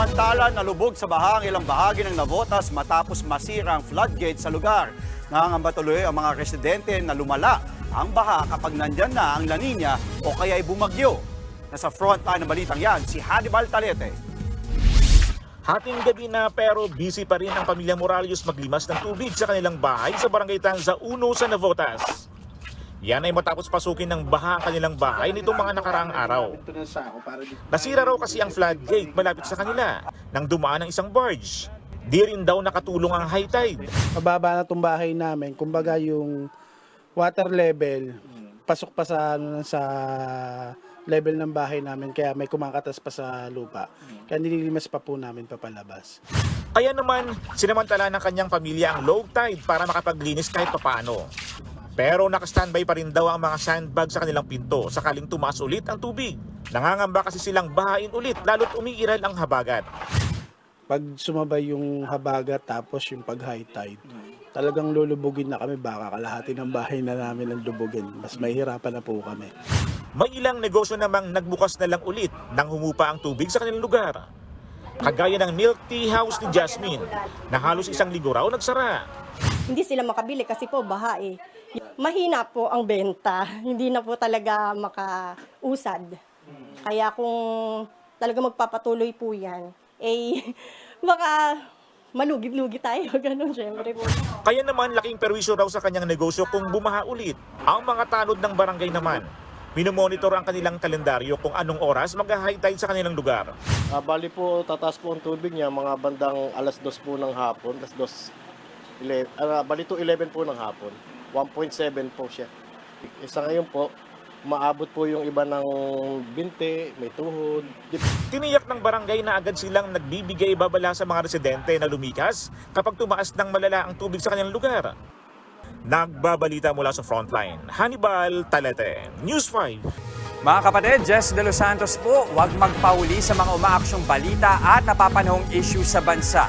Samantala, nalubog sa baha ang ilang bahagi ng Navotas matapos masira ang floodgate sa lugar. Nangangamba tuloy ang mga residente na lumala ang baha kapag nandyan na ang La Nina o kaya ay bumagyo. Nasa front line ng balitang yan, si Hannibal Talete. Hating gabi na pero busy pa rin ang pamilya Morales maglimas ng tubig sa kanilang bahay sa barangay Tanza 1 sa Navotas. Yan ay matapos pasukin ng baha ang kanilang bahay nitong mga nakaraang araw. Nasira raw kasi ang floodgate malapit sa kanila nang dumaan ang isang barge. Di rin daw nakatulong ang high tide. mababa na tong bahay namin. Kumbaga yung water level pasok pa sa ano sa level ng bahay namin kaya may kumakatas pa sa lupa. Kaya nililimas pa po namin papalabas. Kaya naman, sinamantala ng kanyang pamilya ang low tide para makapaglinis kahit papaano. Pero nakastandby pa rin daw ang mga sandbag sa kanilang pinto sakaling tumaas ulit ang tubig. Nangangamba kasi silang bahain ulit lalo't umiiral ang habagat. Pag sumabay yung habagat tapos yung pag high tide, talagang lulubugin na kami baka kalahati ng bahay na namin ang lubugin. Mas mahihirapan na po kami. May ilang negosyo namang nagbukas na lang ulit nang humupa ang tubig sa kanilang lugar. Kagaya ng milk tea house ni Jasmine na halos isang linggo raw nagsara. hindi sila makabili kasi po baha eh. Mahina po ang benta. Hindi na po talaga makausad. Kaya kung talaga magpapatuloy po yan, eh baka malugit-lugi tayo. Ganun, syempre po. Kaya naman laking perwisyo raw sa kanyang negosyo kung bumaha ulit. Ang mga tanod ng barangay naman, minomonitor ang kanilang kalendaryo kung anong oras mag-high tide sa kanilang lugar. Ah, bali po, tataas po ang tubig niya mga bandang alas 2 po ng hapon, alas 2, 11, ah, bali to 11 po ng hapon. 1.7 po siya. Isa ngayon po, maabot po yung iba ng binte, may tuhod. Tiniyak ng barangay na agad silang nagbibigay babala sa mga residente na lumikas kapag tumaas ng malala ang tubig sa kanilang lugar. Nagbabalita mula sa frontline, Hannibal Talete, News 5. Mga kapatid, Jess De Los Santos po, huwag magpauli sa mga umaaksyong balita at napapanahong issue sa bansa.